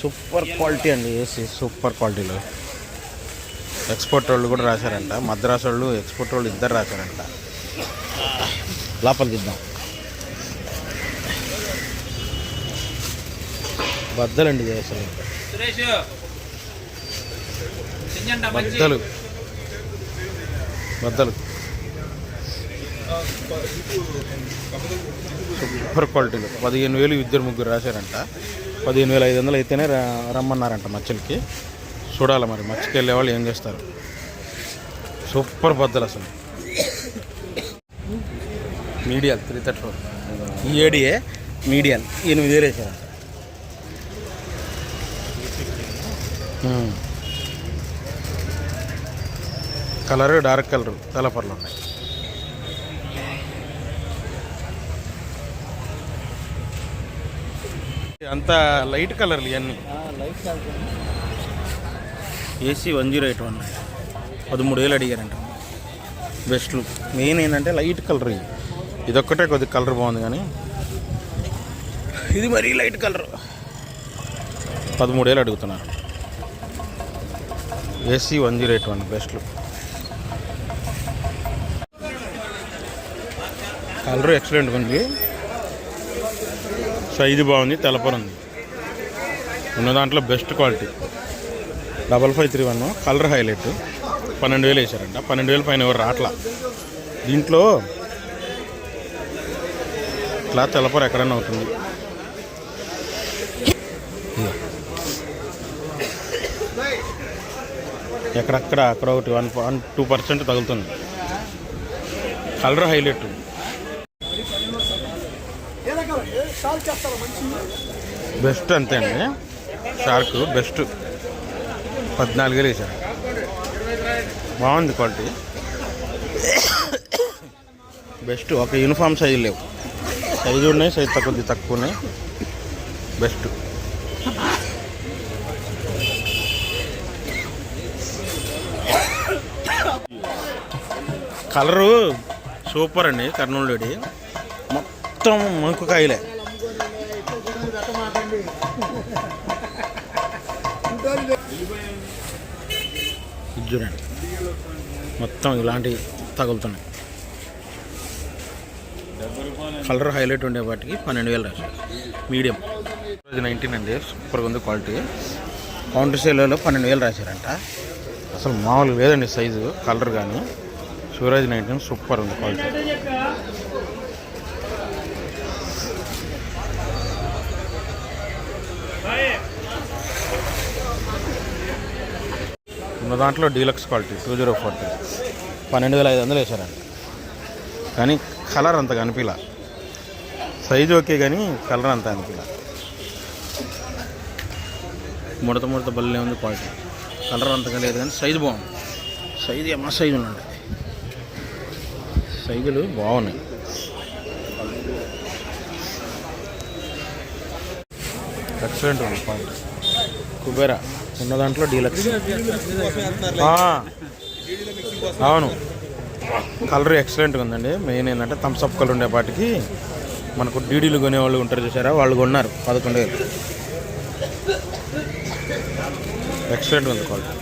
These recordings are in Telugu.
సూపర్ క్వాలిటీ అండి ఏసీ సూపర్ క్వాలిటీలో. ఎక్స్పోర్ట్ వాళ్ళు కూడా రాశారంట. మద్రాసు వాళ్ళు ఎక్స్పోర్ట్ వాళ్ళు ఇద్దరు రాశారంట. లోపలికి ఇద్దాం. బద్దలండి ఇది అసలు. బద్దలు. బద్దలు. సూపర్ క్వాలిటీలు. పదిహేను వేలు ఇద్దరు ముగ్గురు రాశారంట. పదిహేను వేల ఐదు వందలు అయితేనే రమ్మన్నారంట మచ్చలకి. చూడాలి మరి మచ్చకి వెళ్ళే వాళ్ళు ఏం చేస్తారు. సూపర్ బద్దలు అసలు. Medial three thirty four. ADA ఏడియే మీడియల్ ఎనిమిది వేలు వేసారంట కలరు డార్క్ కలరు తెల్లపర్లు ఉన్నాయి. అంతా లైట్ కలర్లు ఇవన్నీ AC one zero eight one. పదమూడు వేలు అడిగారంట బెస్ట్లు మెయిన్ ఏంటంటే లైట్ కలర్ ఇది. ఇదొక్కటే కొద్ది కలర్ బాగుంది కానీ. ఇది మరీ లైట్ కలర్. పదమూడు వేలు అడుగుతున్నారు. AC one zero eight one బెస్ట్లు కలర్ ఎక్సలెంట్గా ఉంది. సైజు బాగుంది తెలపర ఉంది. ఉన్న దాంట్లో best quality double five three one colour highlight పన్నెండు వేలు వేసారంట పన్నెండు వేలు పైన ఎవరు రాట్లా? దీంట్లో ఇట్లా తెలపర ఎక్కడన్నా అవుతుంది. ఎక్కడక్కడ అక్కడ ఒకటి వన్ వన్ టూ పర్సెంట్ తగులుతుంది. కలర్ హైలైట్ బెస్ట్ అంతే అండి. Shark best. పద్నాలుగు వేసారు బాగుంది క్వాలిటీ. బెస్ట్. ఒక యూనిఫామ్ సైజు లేవు. సైజు ఉన్నాయి సైజు తక్కువ తక్కువ ఉన్నాయి. బెస్ట్. కలరు సూపర్ అండి కర్నూలుడి మొత్తం మంకు కాయలే ఇది చూడండి. మొత్తం ఇలాంటివి తగులుతున్నాయి. కలర్ హైలైట్ ఉండే వాటికి పన్నెండు వేలు రాశారు మీడియం. నైన్టీన్ అండి. సూపర్గా ఉంది క్వాలిటీ. కౌంటర్ సేల్లో పన్నెండు వేలు రాశారంట. అసలు మామూలుగా లేదండి సైజు కలర్ కానీ. సూరజ్ నైన్టీన్ సూపర్ ఉంది క్వాలిటీ. ఉన్న దాంట్లో deluxe quality two zero four పన్నెండు వేల ఐదు వందలు వేసారండి కానీ కలర్ అంత కనిపించలా సైజు ఓకే కానీ కలర్ అంత కనిపించలా ముడత ముడత బల్లే ఉంది క్వాలిటీ. కలర్ అంతగా లేదు కానీ సైజు బాగుంది. సైజు ఏమో సైజు ఉండండి సైజులు బాగున్నాయి. ఎక్సలెంట్ ఉంది క్వాలిటీ. కుబేరా. ఉన్న దాంట్లో డీలక్స్. అవును. కలర్ ఎక్సలెంట్గా ఉందండి. మెయిన్ ఏంటంటే థమ్స్అప్ కలర్ ఉండేపాటికి మనకు డీడీలు కొనేవాళ్ళు ఉంటారు చూసారా? వాళ్ళు కొన్నారు పదకొండు వేలు. ఎక్సలెంట్గా ఉంది క్వాలిటీ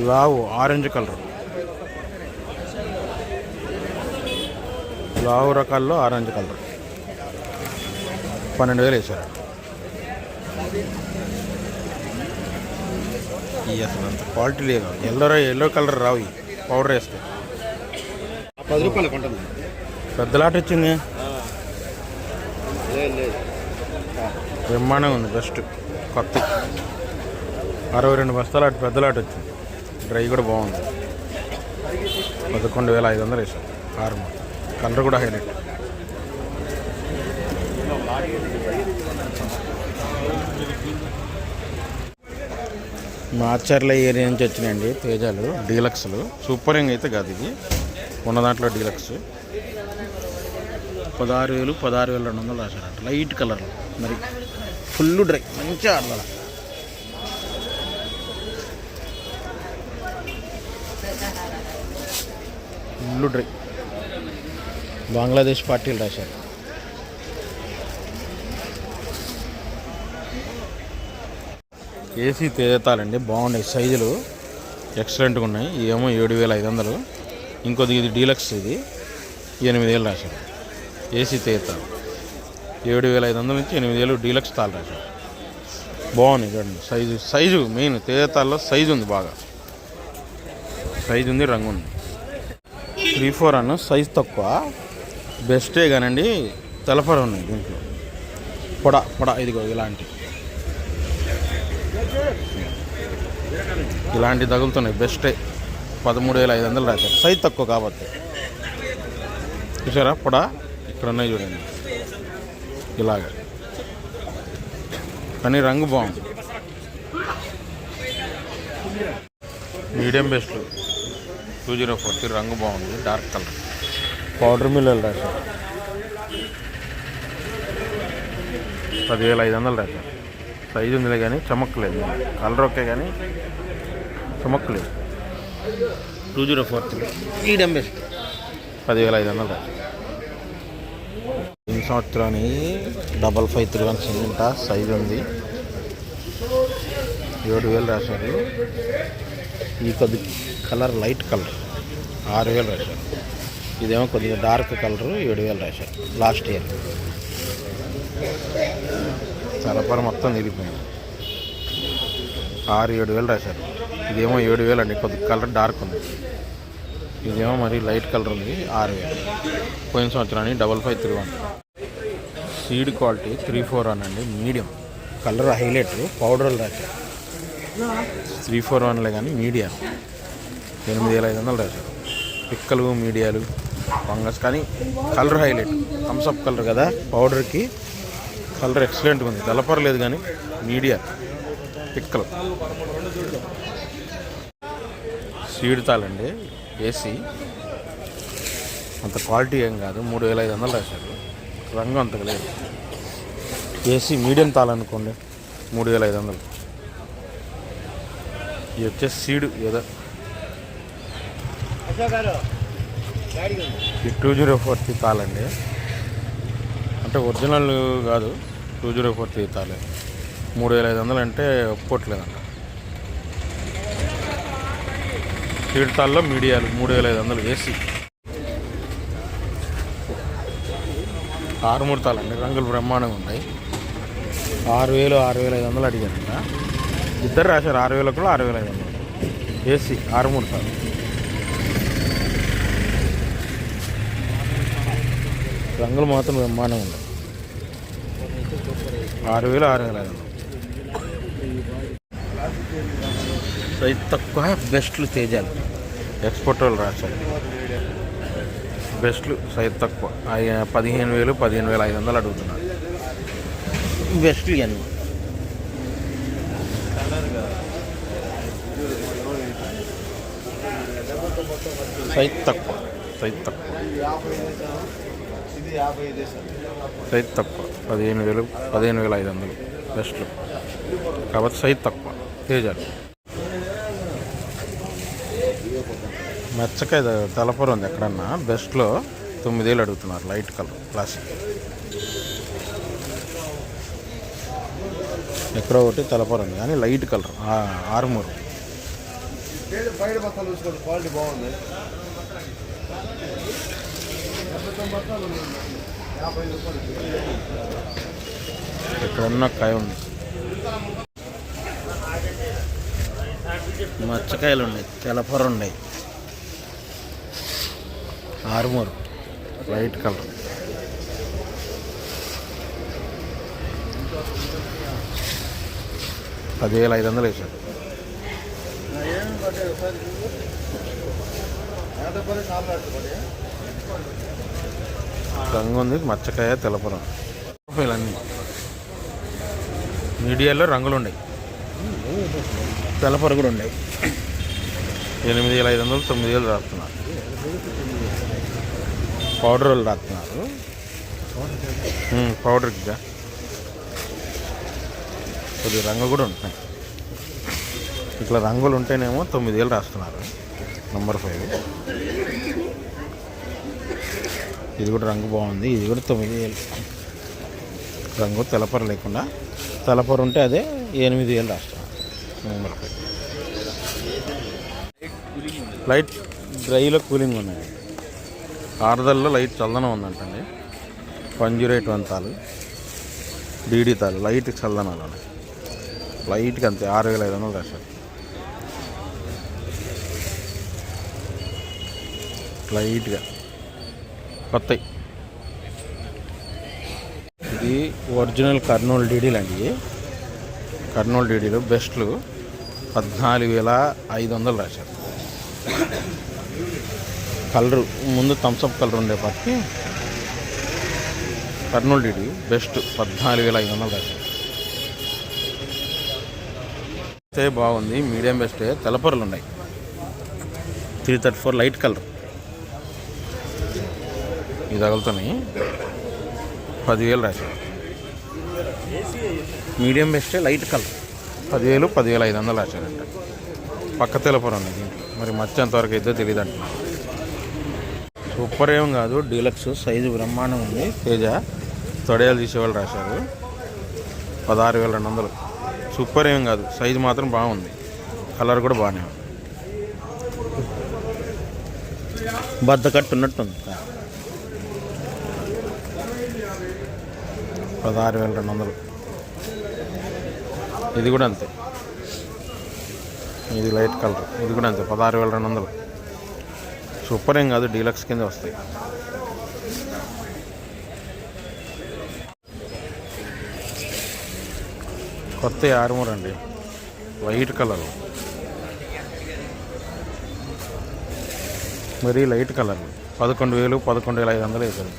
ఇలా ఆరెంజ్ కలర్. లావు రకాల్లో ఆరెంజ్ కలర్. పన్నెండు వేలు వేసారు అసలు అంత క్వాలిటీ లేదు. ఎల్లో ఎల్లో కలర్ రావు. పౌడర్ వేస్తే. పది రూపాయలు పెద్ద లాట్ వచ్చింది. బ్రహ్మాండంగా ఉంది బెస్ట్. కొత్త. అరవై రెండు బస్తాలు అటు పెద్ద లాట్ వచ్చింది. డ్రై కూడా బాగుంది. పదకొండు వేల ఐదు వందలు వేసాం ఆరు కలర్ కూడా హైలైట్ మాచర్ల ఏరియా నుంచి వచ్చినాయండి తేజాలు. డీలక్స్లు. సూపరింగ్ అయితే కాదు ఇది. ఉన్న దాంట్లో డీలక్స్. పదహారు వేలు పదహారు వేల రెండు వందలు రాశారంట. లైట్ కలర్ మరి ఫుల్ డ్రై. మంచిగా ఆడాల ఫుల్ డ్రై. బంగ్లాదేశ్ పార్టీలు రాశారు. ఏసీ తేజతాలండి బాగున్నాయి సైజులు. ఎక్సలెంట్గా ఉన్నాయి. ఏమో ఏడు వేల ఐదు వందలు. ఇంకోది ఇది డీలక్స్ ఇది. ఎనిమిది వేలు రాశారు. ఏసీ తేజతాలు ఏడు వేల ఐదు వందల నుంచి ఎనిమిది వేలు డీలక్స్ తాలు రాశారు. బాగుంది చూడండి. సైజు సైజు మెయిన్ తేజతాల్లో సైజు ఉంది బాగా. సైజు ఉంది రంగు ఉంది. త్రీ ఫోర్ అన్న సైజ్ తక్కువ. బెస్టే కానండి తెలపర ఉన్నాయి దీంట్లో. పొడ పొడ ఇదిగో ఇలాంటి. ఇలాంటి తగులుతున్నాయి బెస్టే. పదమూడు వేల ఐదు వందలు రాశారు సైజ్ తక్కువ కాబట్టి. చూసారా? పొడ ఇక్కడ ఉన్నాయి చూడండి. ఇలాగ. కానీ రంగు బాగుంది. Medium best. Two zero four రంగు బాగుంది డార్క్ కలర్. పౌడర్ మిల్లలు రాశారు పదివేల ఐదు వందలు రాశారు సైజు ఉందిలే కానీ చమక్కలేదు. కలర్ ఓకే కానీ చమక్కలేదు. Two zero forty medium best పదివేల ఐదు వందలు రాశారు ఈ సంవత్సరాన్ని డబల్ ఫైవ్ త్రీ వన్ సిమెంట సైజు ఉంది. ఏడు వేలు రాశారు ఈ కొద్ది కలర్ లైట్ కలర్. ఆరు వేలు రాశారు ఇదేమో కొద్దిగా డార్క్ కలర్ ఏడు వేలు రాశారు లాస్ట్ ఇయర్ సరఫర మొత్తం తిరిగిపోయింది. ఆరు ఏడు వేలు రాశారు. ఇదేమో ఏడు వేలు అండి కొద్ది కలర్ డార్క్ ఉంది. ఇదేమో మరి లైట్ కలర్ ఉంది ఆరు వేలు. పోయిన సంవత్సరానికి double five three one seed quality three four one అండి మీడియం కలర్ హైలైట్ పౌడర్లు రాశారు. త్రీ ఫోర్ వన్లే కానీ మీడియా ఎనిమిది వేల ఐదు వందలు రాశారు. పిక్కలు మీడియాలు ఫంగస్ కానీ కలర్ హైలైట్. థమ్స్అప్ కలర్ కదా పౌడర్కి. కలర్ ఎక్సలెంట్గా ఉంది. తెలపరలేదు కానీ మీడియా పిక్కలు. సీడ్ తాళండి ఏసీ. అంత క్వాలిటీ ఏం కాదు. మూడు వేల ఐదు వందలు రాశారు. రంగు అంతగా లేదు. ఏసీ మీడియం తాళనుకోండి మూడు వేల ఐదు వందలు. ఇది వచ్చేసి సీడు ఏదో. టూ జీరో ఫోర్ తాళండి అంటే ఒరిజినల్ కాదు టూ జీరో ఫోర్ తీతాలే. మూడు వేల ఐదు వందలు అంటే ఒప్పుకోవట్లేదంట. సీడ్ మీడియాలు మూడు వేల ఐదు వందలు ఏసీ ఆరు మూడు తాళండి రంగులు బ్రహ్మాండంగా ఉన్నాయి. ఆరు వేలు ఆరు వేల ఐదు వందలు అడిగారంట. ఇద్దరు రాశారు ఆరు వేలకు కూడా ఆరు వేల ఐదు వందలు. ఏసీ ఆరు మూడు రంగులు మాత్రం బ్రహ్మాండం ఉన్నాయి. ఆరు వేలు ఆరు వేల ఐదు వందలు. తక్కువ బెస్ట్లు తేజాలు. ఎక్స్పోర్ట్ వాళ్ళు రాశారు. బెస్ట్లు సైజ్ తక్కువ. పదిహేను వేలు పదిహేను వేల ఐదు వందలు అడుగుతున్నారు. బెస్ట్లు ఇవన్నీ. సైజ్ తక్కువ సైజ్ తక్కువ. సైజ్ తక్కువ. పదిహేను వేలు పదిహేను వేల ఐదు వందలు. బెస్ట్లు కాబట్టి సైజ్ తక్కువ. తేజాలు. మెచ్చకాయ తెలపర ఉంది ఎక్కడన్నా? బెస్ట్లో తొమ్మిదేళ్ళు అడుగుతున్నారు లైట్ కలర్ క్లాసిక్ ఎక్కడో ఒకటి తెలపర ఉంది కానీ లైట్ కలర్ ఆరుమూరు. క్వాలిటీ బాగుంది. ఇక్కడ ఉన్న కాయ ఉంది. మచ్చకాయలు ఉన్నాయి తెలపర ఉన్నాయి ఆర్మూర్ వైట్ కలర్. పదివేల ఐదు వందలు వేసాడు ఏం సార్ నాలుగు రంగు ఉంది మచ్చకాయ తెలపరం అన్నీ మీడియాలో రంగులు ఉన్నాయి. తెలపర కూడా ఉన్నాయి. ఎనిమిది వేల ఐదు వందలు తొమ్మిది వేలు రాస్తున్నారు. పౌడర్ వాళ్ళు రాస్తున్నారు. పౌడర్ పౌడర్కి కొద్దిగా రంగు కూడా ఉంటున్నాయి. ఇట్లా రంగులు ఉంటేనేమో తొమ్మిది వేలు రాస్తున్నారు. Number five. ఇది కూడా రంగు బాగుంది. ఇది కూడా తొమ్మిది వేలు. రంగు తెలపర లేకుండా. తెలపర ఉంటే అదే ఎనిమిది వేలు రాష్ట్రం. లైట్ డ్రైలో కూలింగ్ ఉన్నాయి ఆరుదల్లో లైట్ చల్లదనం ఉందంటండి. పంజురేట్ వంతాలు డీడీ తాలు. లైట్ చల్లనాలు ఉన్నాయి. లైట్కి అంతే. ఆరు వేల ఐదు వందలు రాశారు. లైట్గా కొత్తవి ఇది ఒరిజినల్ కర్నూలు డీడీలు అండి. కర్నూలు డీడీలు బెస్ట్లు పద్నాలుగు వేల ఐదు వందలు రాశారు. కలరు ముందు థమ్స్అప్ కలర్ ఉండేపటికి కర్నూలు డీడీ బెస్ట్ పద్నాలుగు వేల ఐదు వందలు రాశారు. అయితే బాగుంది మీడియం బెస్టే తెలపరలు ఉన్నాయి. Three thirty four light colour. ఇది తగులుతున్నాయి పదివేలు రాశారు. మీడియం బెస్టే లైట్ కలర్. పదివేలు పదివేల ఐదు వందలు రాశారంట. పక్క తెలపురం ఉంది మరి మచ్చ ఎంతవరకు అయితే తెలియదు అంటున్నారు సూపర్ ఏం కాదు డీలక్స్ సైజు బ్రహ్మాండం ఉంది. తేజ తొడయాలు తీసేవాళ్ళు రాశారు. పదహారు వేల రెండు వందలు. సూపర్ ఏం కాదు సైజు మాత్రం బాగుంది. కలర్ కూడా బాగానే ఉంది. బద్దకట్టు ఉన్నట్టుంది పదహారు వేల రెండు వందలు. ఇది కూడా అంతే. ఇది లైట్ కలర్. ఇది కూడా అంతే పదహారు వేల రెండు వందలు. సూపర్ ఏం కాదు డీలక్స్ కింద వస్తాయి. కొత్త ఆర్మూర్ అండి. White colour. మరీ లైట్ కలర్. పదకొండు వేలు పదకొండు వేల ఐదు వందలు అవుతుంది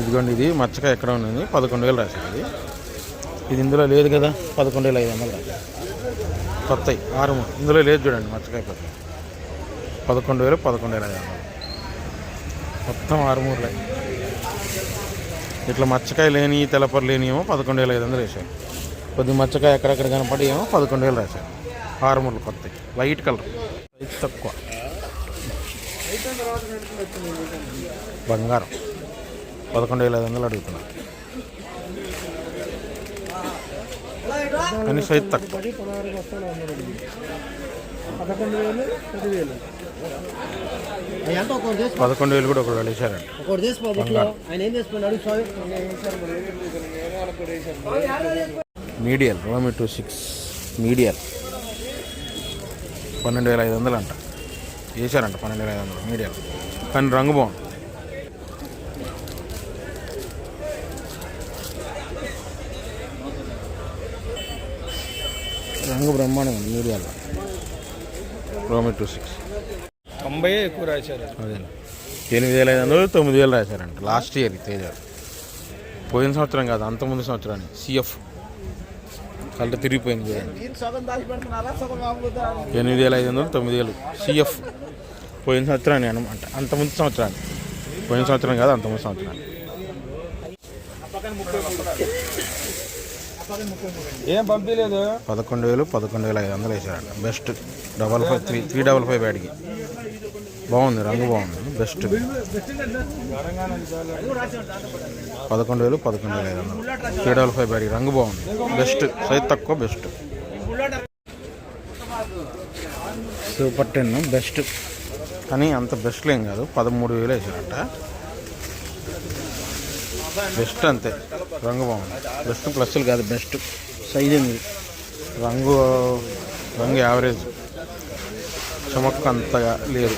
ఇదిగోండి ఇది మచ్చకాయ ఎక్కడ ఉన్నది? పదకొండు వేలు రాసింది. ఇది ఇందులో లేదు కదా? పదకొండు వేల ఐదు వందలు రాసింది. కొత్తవి ఆరు మూడు ఇందులో లేదు చూడండి మచ్చకాయ పక్క పదకొండు వేలు పదకొండు వేల ఐదు వందలు. మొత్తం ఆరు మూడులే ఇట్లా మచ్చకాయ లేని తెల్లపొర లేని ఏమో పదకొండు వేల ఐదు వందలు వేసారు కొద్ది మచ్చకాయ ఎక్కడెక్కడ కనపడి ఏమో పదకొండు వేలు రాశారు. ఆరు మూడు కొత్తవి వైట్ కలర్ వైట్ తక్కువ. బంగారం. పదకొండు వేల ఐదు వందలు అడుగుతున్నా. కానీ సైజ్ తక్కువ. పదకొండు వేలు కూడా ఒకటి ఆయన స్వామి. మీడియల్ రోమి టూ సిక్స్ మీడియల్. పన్నెండు వేల ఐదు వందలు అంట. వేసారంట పన్నెండు వేల ఐదు వందలు మీడియల్. కానీ రంగు బాగుంది. రంగు బ్రహ్మాండం ఉంది మీడియాలో. రోమి టూ సిక్స్. తొంభై ఎక్కువ రాశారు. అదే ఎనిమిది వేల ఐదు వందలు తొమ్మిది వేలు రాశారంట. లాస్ట్ ఇయర్ తేజ పోయిన సంవత్సరం కాదు అంత ముందు సంవత్సరాన్ని సిఎఫ్. కళ్ళ తిరిగిపోయింది ఎనిమిది వేల ఐదు వందలు తొమ్మిది వేలు. సిఎఫ్ పోయిన సంవత్సరాన్ని అనమాట. అంత ముందు సంవత్సరాన్ని పోయిన సంవత్సరం కాదు అంత ముందు సంవత్సరాన్ని ఏం పంపించలేదు పదకొండు వేలు పదకొండు వేల ఐదు వందలు వేసాడు best double five three three double five బ్యాడ్కి బాగుంది రంగు బాగుంది. బెస్ట్ పదకొండు వేలు పదకొండు వేల ఐదు వందలు. త్రీ డబల్ ఫైవ్ బ్యాడ్కి రంగు బాగుంది. బెస్ట్ సైజ్ తక్కువ బెస్ట్ సూపర్ టెన్ బెస్ట్ కానీ అంత బెస్ట్లు ఏం కాదు. పదమూడు వేలు వేసారంట బెస్ట్ అంతే. రంగు బాగుంది బెస్ట్ ప్లస్లు కాదు బెస్ట్. సైజ్ ఉంది రంగు రంగు యావరేజ్. చమక్కు అంతగా లేదు.